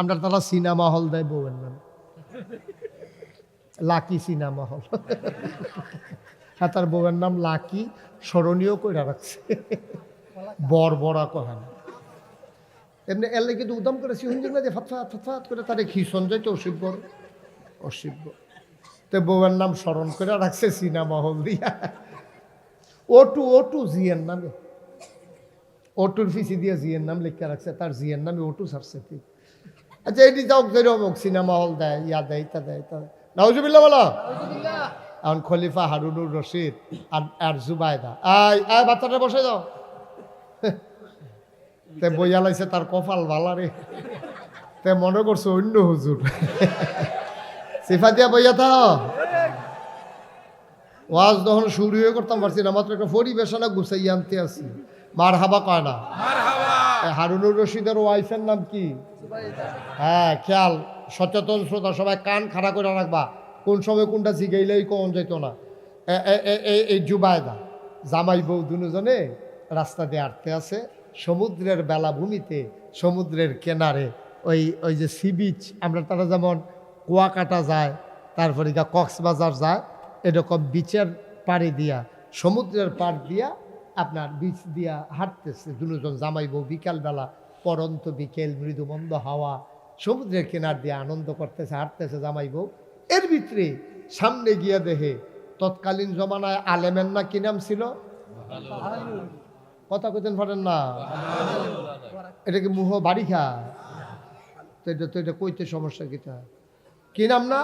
আমরা তারা cinema hall দেয় বউয়ের নাম। Lucky cinema hall. হ্যাঁ তার বউয়ের নাম লাকি, স্মরণীয় করে রাখছে। বর বড়া কহে না এমনি এলে কিন্তু উদম করে সিহুঞ্জির মাঝে ফাতফাত ফাতফাত করে তারে খিসন যাইতে অসিব্য অসিব্য তো বউয়ের নাম স্মরণ করে রাখছে সিনেমা হল দিয়া। ওটু ওটু জিয়ের নামে। ওটুর ফিসি দিয়ে জিয়ের নাম লিখে রাখছে, তার জিয়ের নামে ওটু সারছে ঠিক। আচ্ছা এটি যাও, ধরে অমুক সিনেমা হল দেয়, ইয়া দেয় তা দেয় তা দেয়। নাউজুবিল্লা বলো। এখন খলিফা হারুনুর রশিদ আর আর জুবায়দা আয় আয়, বাচ্চাটা বসে যাও তে বইয়া লাইছে তার কপাল ভালা রে। তে মনে করছ অন্য হুজুর। সিফা দিয়া বইয়া থাও। ওয়াজ তখন শুরু করতাম পারছি না, মাত্র একটা পরিবেশনা গুছাই আনতে আসি। মার হাবা কয় না? হারুনুর রশিদের ওয়াইফের নাম কি? হ্যাঁ খেয়াল। সচেতন শ্রোতা, সবাই কান খাড়া করে রাখবা। কোন সময় কোনটা জিগাইলেই কম যেত না। এই জুবায়দা, জামাই বউ দুজনে রাস্তা দিয়ে আটতে আছে সমুদ্রের বেলাভূমিতে, সমুদ্রের কেনারে, ওই ওই যে সি বিচ, আমরা তারা যেমন কুয়াকাটা যায়, তারপরে কক্সবাজার যায়, এরকম বিচের পাড়ে দিয়া, সমুদ্রের পাড় দিয়া আপনার বিচ দিয়া হাঁটতেছে। দুজন জামাই বউ বিকালবেলা, পরন্ত বিকেল, মৃদুমন্দ হাওয়া, সমুদ্রের কিনার দিয়ে আনন্দ করতেছে, হাঁটতেছে জামাই বউ এর ভিতরে সামনে গিয়া দেহে তৎকালীন জমানায় আলেমের না কি নাম ছিল? কথা কইতেন পারেন না? এটা কি মুহ বাড়ি খা তো এটা তো এটা কইতে সমস্যা কিটা কি নাম না?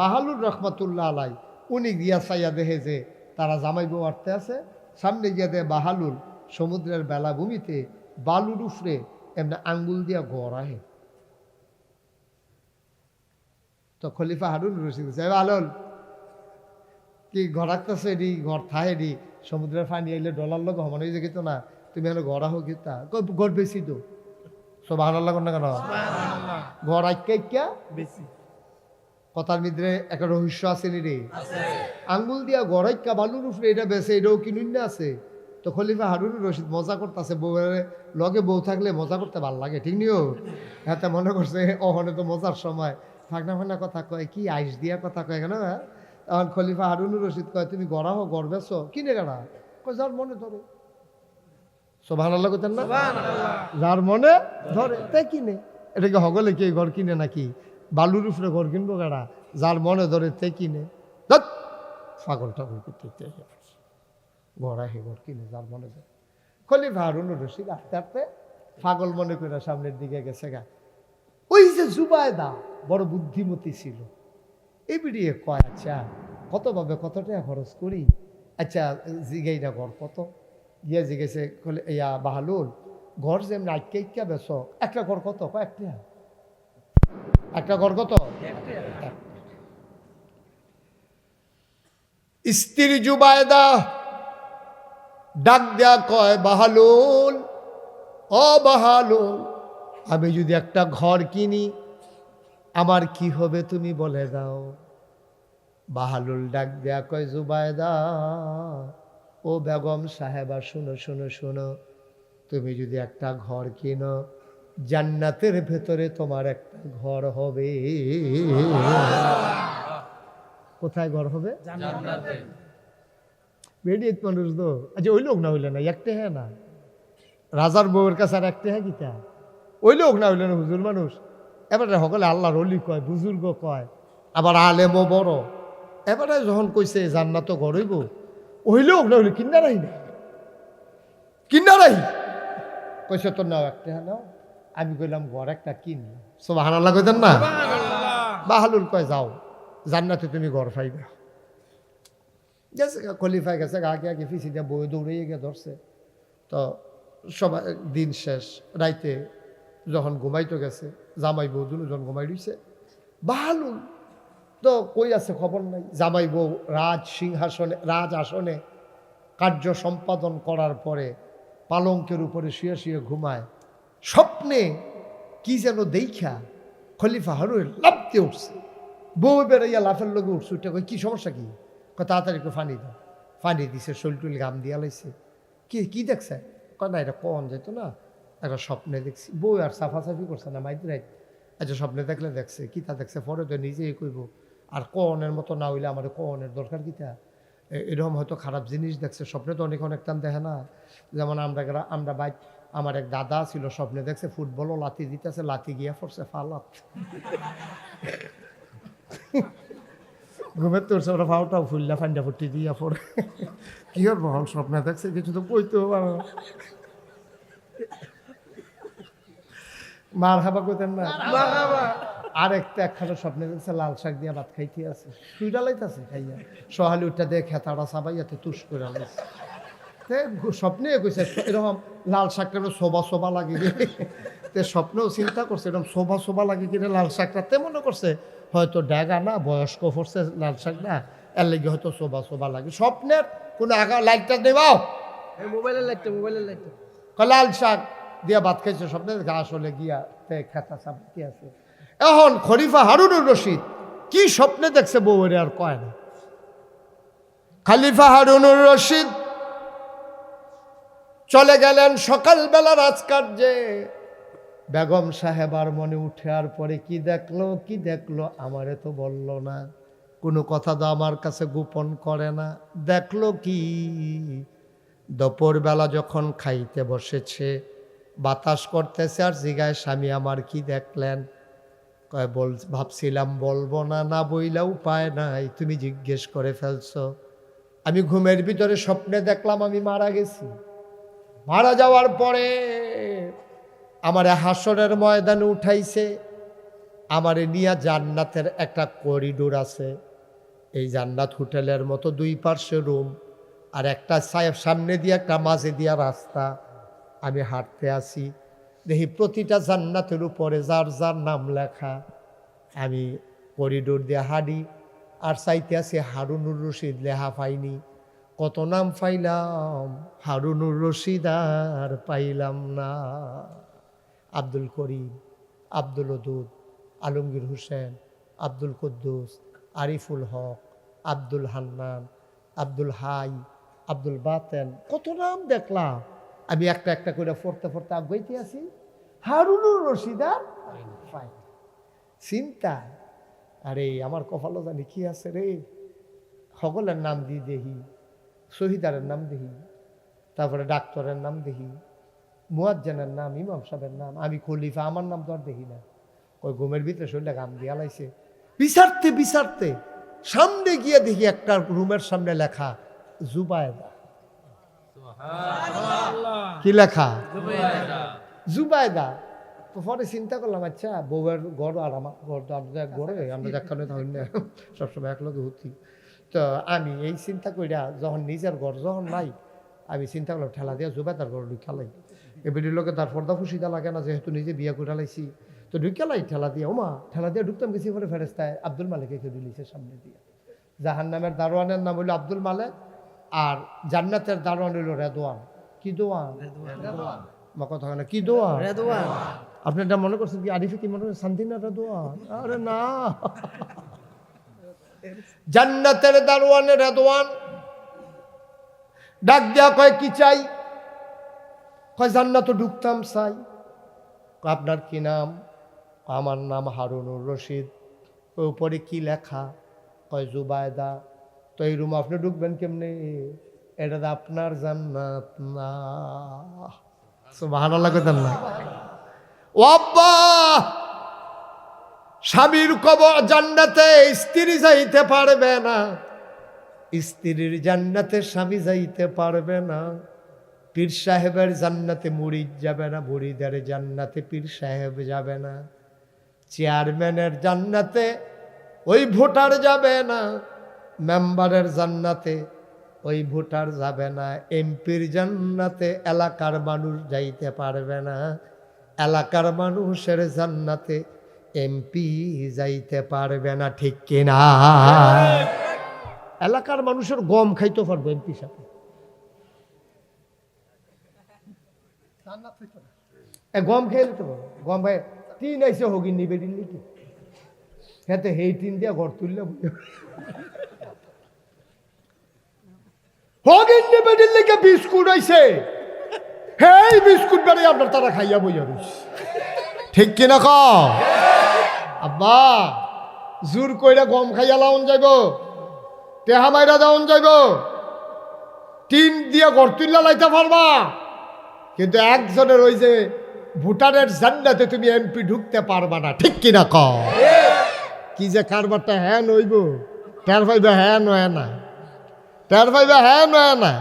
বাহালুর রহমাতুল্লাহ আলাই। উনি গিয়া চাইয়া দেহে যে তারা জামাই বউ আটতে আছে। সামনে গিয়া দেয় বাহালুল সমুদ্রের বেলাভূমিতে বালুর উফরে এমনি আঙ্গুল দিয়া গড় আহে। তো খলিফা হারুন রশিদ সাহেব আলল কি ঘরাকতেছে এডি? ঘর থাহে এডি? সমুদ্রের পানি আইলে ডলার লোক হমান হয়ে যেত না তুমি হলো ঘরা হোক তা? ঘর বেশি তো। সব না কেন? ঘর আইকা বেশি। কথার ভিতরে একটা রহস্য আছে নি রে। আঙ্গুল দিয়া গড়াইকা বালুর উপরে এটা বেছে এটাও কিনুন না আছে? তো খলিফা হারুন রশিদ মজা করতেছে বউয়ের লগে বউ থাকলে মজা করতে ভালো লাগে ঠিক নিও? হ্যাঁ মনে করছে অহনে তো মজার সময়। ফাঁকনা ফাঁকনা কথা কয় কি আইস দিয়া কথা কয় কেন হ্যাঁ? তখন খলিফা হারুন রশিদ কয় তুমি গড়া হো গড় বেছো কিনে গেড়া? কয় যার মনে ধরে। সোভান আল্লাহ করতেন না যার মনে ধরে তাই কিনে এটা কি হগলে কি ঘর কিনে নাকি? বালুর উপরে ঘর কিনবো গাড়া যার মনে ধরে তে কিনে। টাগল করতে ঘর আহে, ঘর কিনে, যার মনে ধরে। খলিফা হারুন রশিদ আস্তে আস্তে পাগল মনে করে সামনের দিকে গেছে গা। ওই যে জুবায়দা, বড় বুদ্ধিমতী ছিল। এই কয় আচ্ছা কত ভাবে কত টাকা খরচ করি? আচ্ছা জিগাই না ঘর কত? গিয়ে জিগেছে ইয়া বাহালুল, ঘর যেমন আটকে ইটকা বেছ একটা ঘর কত? কয়েকটা একটা ঘর কত? স্ত্রী জুবায়দা ডাক দেয়া কয়, বাহালুল, ও বাহালুল, আমি যদি একটা ঘর কিনি, আমার কি হবে তুমি বলে দাও? বাহালুল ডাক দেয়া কয়, জুবায়দা, ও বেগম সাহেবা শুনো শুনো শুনো, তুমি যদি একটা ঘর কিনো জান্নাতের ভেতরে তোমার একটা ঘর হবে। কোথায় ঘর হবে? বেডিয়েত মানুষ তো। আচ্ছা ওই লোক না হইলে না একটা হ্যাঁ না। রাজার বউয়ের কাছে আর একটা হ্যাঁ কিতা? ওই লোক না হইলে না হুজুর মানুষ। এবারে সকলে আল্লাহর অলি কয় বুজুর্গ কয় আবার আলেমও বড়। এবারে যখন কইছে জান্নাত ঘর হইব ওই লোক না হইলে কিনারাই না কিনারাই কইছে তোর নাও একটা হ্যাঁ নাও। আমি কইলাম ঘর একটা কিন। সব হানাল্লা কইতেন না? বাহালুল কয় যাও জান্নাতে তুমি ঘর পাইবে। গেছে খলিফায় গেছে গা আগে আগে ফিসি দিয়ে বই দৌড়িয়ে গিয়ে ধরছে। তো সবাই দিন শেষ রাইতে যখন ঘুমাইতে গেছে জামাই বউ দুজন ঘুমাই রইছে। বাহালুল তো কই আছে খবর নাই? জামাই বউ রাজ সিংহাসনে রাজ আসনে কার্য সম্পাদন করার পরে পালঙ্কের উপরে শুয়ে শুয়ে ঘুমায়। স্বপ্নে কি যেন দেখা খলিফা হারুর লাফতে উঠছে। বউ বেড়াইয়া লাফের লোক উঠছে, উঠে কই কি সমস্যা কী? তাড়াতাড়ি একটু ফানি দাও। ফানি দিছে শৈলটুল গাম দিয়া লাইছে। কি কি দেখছে? কয়, না, এটা কন যেত না, একটা স্বপ্নে দেখছি। বউ আর সাফাসাফি করছে না, মাইতে রাইত আচ্ছা স্বপ্নে দেখলে দেখছে কিতা দেখছে? পরে তো নিজেই কইব, আর কনের মতো না হইলে আমার কনের দরকার কিতা এ- এরকম হয়তো খারাপ জিনিস দেখছে, স্বপ্নে তো অনেক অনেক টান দেখে না। যেমন আমরা আমরা বাইক আমার এক দাদা ছিল স্বপ্নে দেখছে ফুটবলও লাতি দিতেছে লাতি গিয়া পড়ছে ফালাত। ঘুমের তোর সব ফাউটাও ফুললা ফান্ডা ফুটি দিয়া পড়ে। কি আর বহন স্বপ্নে দেখছে কিছু তো কইতেও পারো মার খাবা কইতেন না? আর একটা একখানা স্বপ্নে দেখছে লাল শাক দিয়া ভাত খাইতে আছে। সুইটা লাইতাছে খাইয়া। সহালি উঠটা দিয়ে খেতাটা সাবাইয়াতে তুষ করে লাইছে স্বপ্নে কইছে এরকম লাল শাকটা শোভা শোভা লাগে রে তে স্বপ্নেও চিন্তা করছে এরকম শোভা শোভা লাগে কিনা লাল শাকটা? তে মনে করছে হয়তো ড্যাগা না বয়স্ক পড়ছে লাল শাক না এর লেগে হয়তো শোভা শোভা লাগে। স্বপ্নের কোনো আগা লাইটটা দেবাও মোবাইলের লাইটটা মোবাইলের লাইটটা। লাল শাক দিয়া ভাত খাইছে স্বপ্নে আসলে গিয়া তে খেতা সাপ কি আছে। এখন খরিফা হারুনুর রশিদ কি স্বপ্নে দেখছে বউরে আর কয় না। খালিফা হারুনুর রশিদ চলে গেলেন সকালবেলা রাজকার্যে। বেগম সাহেবার মনে উঠে আর পরে, কি দেখল কি দেখল? আমারে তো বলল না। কোনো কথা তো আমার কাছে গোপন করে না। দেখল কি? দুপুরবেলা যখন খাইতে বসেছে, বাতাস করতেছে আর জিগায় স্বামী, আমার কি দেখলেন? কয়, বল, ভাবছিলাম বলব না না বইলা উপায় নাই, তুমি জিজ্ঞেস করে ফেলছো। আমি ঘুমের ভিতরে স্বপ্নে দেখলাম আমি মারা গেছি। মারা যাওয়ার পরে আমার হাসরের ময়দানে উঠাইছে, আমারে নিয়া জান্নাতের একটা করিডোর আছে। এই জান্নাত হোটেলের মতো দুই পার্শ্বে রুম আর একটা সামনে দিয়ে একটা মাঝে দিয়া রাস্তা। আমি হাঁটতে আসি, দেখি প্রতিটা জান্নাতের উপরে যার যার নাম লেখা। আমি করিডোর দিয়ে হাঁটি, আর চাইতে আসি হারুনুর রশিদ লেহা পাইনি। কত নাম পাইলাম? হারুনুর রশিদ আর পাইলাম না। আব্দুল করিম, আব্দুল ওদুদ, আলমগীর হোসেন, আব্দুল কুদ্দুস, আরিফুল হক, আব্দুল হান্নান, আব্দুল হাই, আব্দুল বাতেন, কত নাম দেখলাম। আমি একটা একটা করে পড়তে পড়তে আগাইতে আছি। হারুনুর রশিদার পাই চিন্তা আরে আমার কপালও জানি কি আছে রে? সকলের নাম দিয়ে দেখি শহীদারের নাম দেখি তারপরে ডাক্তারের নাম দেখি মুয়াজ্জানের নাম ইমাম সাহেবের নাম আমি খলিফা আমার নাম তো আর দেখি না। ওই ঘুমের ভিতরে শরীরটা গাম দিয়া লাইছে। বিচারতে বিচারতে সামনে গিয়ে দেখি একটা রুমের সামনে লেখা জুবায়দা। কি লেখা? জুবায়দা। তো পরে চিন্তা করলাম আচ্ছা বউয়ের গড় আর আমার গড় আমরা ঘরে আমরা দেখানো সবসময় একলগে হতি তো আমি এই চিন্তা কইরা যখন নিজের ঘর যখন নাই আমি চিন্তা করলাম ঠেলা দিয়া জুবায়দার ঘর ঢুকালাই এবারের লোকে তার পর্দা ফুসিদা লাগে না যেহেতু নিজে বিয়া করে লাইছি। তো ঢুকালাই ঠেলা দিয়ে ওমা ঠেলা দিয়ে ঢুকতাম গেছি পরে ফেরেস্তায় আব্দুল মালিককে কেউ দিলিছে সামনে দিয়ে। জাহান নামের দারোয়ানের নাম হইল আব্দুল মালেক আর জান্নাতের দারোয়ান হইল রেদোয়ান কি দোয়ান? মা কথা না কি দোয়ান? রেদওয়ান। আপনি এটা মনে করছেন কি আরিফে কি মনে করছেন শান্তিনাথ দোয়ান আরে না। জান্নাতের দারোয়ানে রেদওয়ান। ডাক দেয়া কয়, কি চাই? কয়, জান্নাত ঢুকতাম চাই। আপনার কি নাম? আমার নাম হারুনুর রশিদ। কয়, উপরে কি লেখা? কয়, জুবায়দা। তো এই রুম আপনি ঢুকবেন কেমনে? এটা তো আপনার জান্নাত না। ভালো লাগে না। ও আব্বা স্বামীর কবর জান্নাতে স্ত্রী যাইতে পারবে না। স্ত্রীর জান্নাতে স্বামী যাইতে পারবে না। পীর সাহেবের জান্নাতে মুড়িদ যাবে না, মুড়িদের জান্নাতে পীর সাহেব যাবে না। চেয়ারম্যানের জান্নাতে ওই ভোটার যাবে না। মেম্বারের জান্নাতে ওই ভোটার যাবে না। এমপির জান্নাতে এলাকার মানুষ যাইতে পারবে না। এলাকার মানুষের জান্নাতে এমপি যাইতে পারবে না, ঠিক কিনা? এলাকার মানুষের গম খাইতে পারব এমপি এ, গম খেয়ে তো গম ভাই, টিন আইসে হগিন নিবে দিল্লি কি হ্যাঁ সেই টিন দিয়া ঘর তুললে হগিন নিবে দিল্লিকে বিস্কুট আইছে। হেই বিস্কুট বেড়ে আপনার তারা খাইয়া বইয়া রইছে। ঠিক কিনা ক আব্বা, জোর কইরা গম খাইয়া লাউন যাইব, টেহা মাইরা যাওন যাইব। টিন দিয়ে গড় তুললা লাইতে পারবা। কিন্তু একজনের ওই যে ভুটানের জান্নাতে তুমি এমপি ঢুকতে পারবা না, ঠিক কিনা ক? কি যে কারবারটা হ্যাঁ নইব টের পাইবে হ্যাঁ নয় না। টের পাইবে হ্যাঁ নয় না।